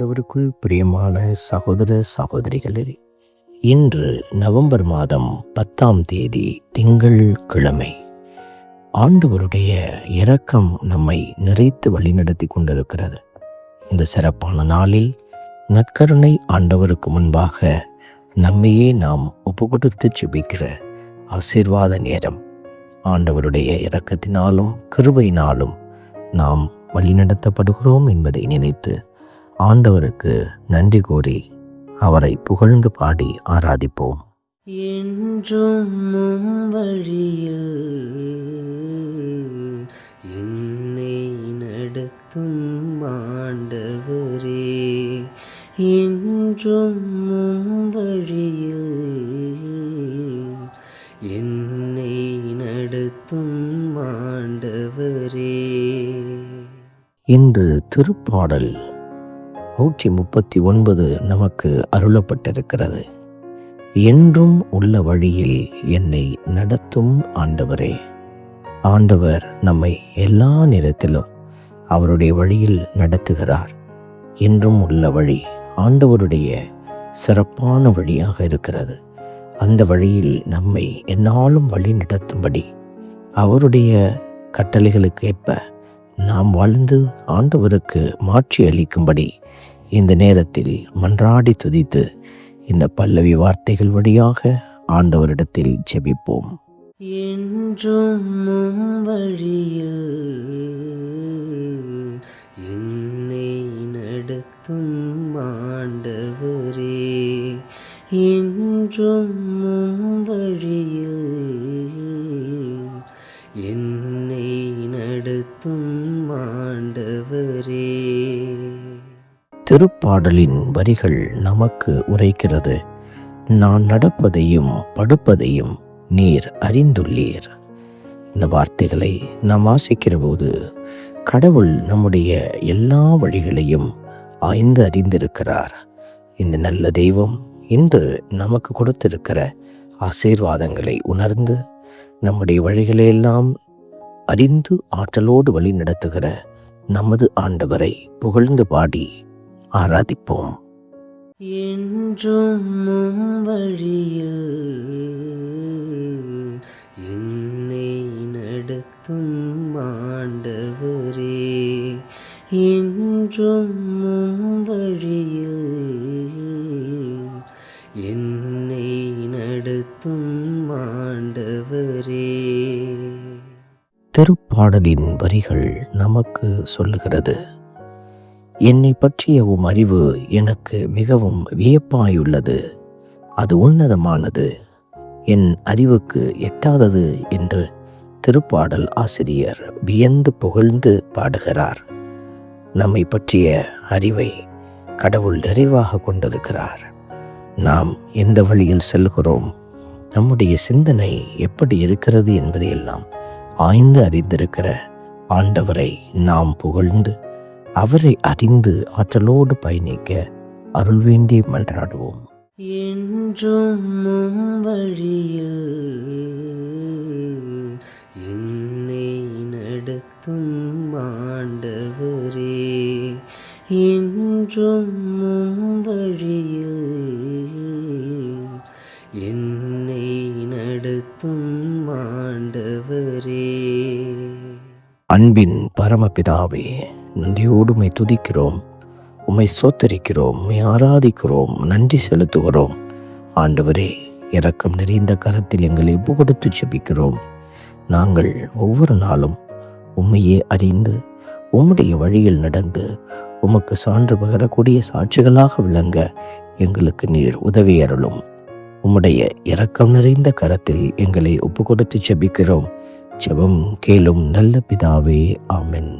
ஆண்டவருக்குள் பிரியமான சகோதர சகோதரிகளே இன்று நவம்பர் மாதம் பத்தாம் தேதி திங்கள் கிழமை ஆண்டவருடைய இரக்கம் நம்மை நிறைத்து வழிநடத்தி கொண்டிருக்கிறது. இந்த சிறப்பான நாளில் நற்கருணை ஆண்டவருக்கு முன்பாக நம்மையே நாம் ஒப்பு கொடுத்து ஜெபிக்கிற ஆசீர்வாத நேரம். ஆண்டவருடைய இரக்கத்தினாலும் கிருபையினாலும் நாம் வழிநடத்தப்படுகிறோம் என்பதை நினைத்து ஆண்டவருக்கு நன்றி கூறி அவரை புகழ்ந்து பாடி ஆராதிப்போம். என்றும் வழியில் என்னை நடத்தும் ஆண்டவரே என்றும் வழியில் என்னை நடத்தும் ஆண்டவரே. இன்று திருப்பாடல் நூற்றி முப்பத்தி ஒன்பது நமக்கு அருளப்பட்டிருக்கிறது. என்றும் உள்ள வழியில் என்னை நடத்தும் ஆண்டவரே ஆண்டவர் நம்மை எல்லா நேரத்திலும் அவருடைய வழியில் நடத்துகிறார். என்றும் உள்ள வழி ஆண்டவருடைய சிறப்பான வழியாக இருக்கிறது. அந்த வழியில் நம்மை என்னாலும் வழி நடத்தும்படி அவருடைய கட்டளைகளுக்கு ஏற்ப நாம் வாழ்ந்து ஆண்டவருக்கு மாற்றி அளிக்கும்படி இந்த நேரத்தில் மன்றாடி துதித்து இந்த பல்லவி வார்த்தைகள் வழியாக ஆண்டவரிடத்தில் ஜெபிப்போம். என்றும் வழியில் என்னை நடத்தும் ஆண்டவரே என்றும் திருப்பாடலின் வரிகள் நமக்கு உரைக்கிறது. நான் நடப்பதையும் படுப்பதையும் நீர் அறிந்துள்ளீர். இந்த வார்த்தைகளை நாம் வாசிக்கிற போது கடவுள் நம்முடைய எல்லா வழிகளையும் ஆய்ந்து அறிந்திருக்கிறார். இந்த நல்ல தெய்வம் இன்று நமக்கு கொடுத்திருக்கிற ஆசீர்வாதங்களை உணர்ந்து நம்முடைய வழிகளையெல்லாம் அறிந்து ஆற்றலோடு வழி நடத்துகிற நமது ஆண்டவரை புகழ்ந்து பாடி ஆராதிப்போம். என்றும் வழியில் என்னை நடத்தும் ஆண்டவரே. என்றும் வழியில் என்னை நடத்தும் ஆண்டவரே. திருப்பாடலின் வரிகள் நமக்கு சொல்லுகிறது. என்னை பற்றிய உம் அறிவு எனக்கு மிகவும் வியப்பாயுள்ளது. அது உன்னதமானது. என் அறிவுக்கு எட்டாதது என்று திருப்பாடல் ஆசிரியர் வியந்து புகழ்ந்து பாடுகிறார். நம்மை பற்றிய அறிவை கடவுள் நிறைவாக கொண்டிருக்கிறார். நாம் எந்த வழியில் செல்கிறோம்? நம்முடைய சிந்தனை எப்படி இருக்கிறது என்பதையெல்லாம் ஆய்ந்து அறிந்திருக்கிற ஆண்டவரை நாம் புகழ்ந்து அவரை அறிந்து ஆற்றலோடு பயணிக்க அருள் வேண்டி மன்றாடுவோம். என்றும் வழியில் என்னை நடத்தும் ஆண்டவரே என்றும் வழியில் என்னை நடத்தும் ஆண்டவரே. அன்பின் பரமபிதாவே நன்றியோடு உமை துதிக்கிறோம். உம்மை சோத்தரிக்கிறோம் உம்மை ஆராதிக்கிறோம். நன்றி செலுத்துகிறோம். ஆண்டவரே இரக்கம் நிறைந்த கரத்தில் எங்களை ஒப்பு கொடுத்து ஜெபிக்கிறோம். நாங்கள் ஒவ்வொரு நாளும் உண்மையே அறிந்து உம்முடைய வழியில் நடந்து உமக்கு சான்று பகரக்கூடிய சாட்சிகளாக விளங்க எங்களுக்கு நீர் உதவி அருளும். உம்முடைய இரக்கம் நிறைந்த கரத்தில் எங்களை ஒப்பு கொடுத்து செபிக்கிறோம் செபம் கேளும் நல்ல பிதாவே. ஆமென்.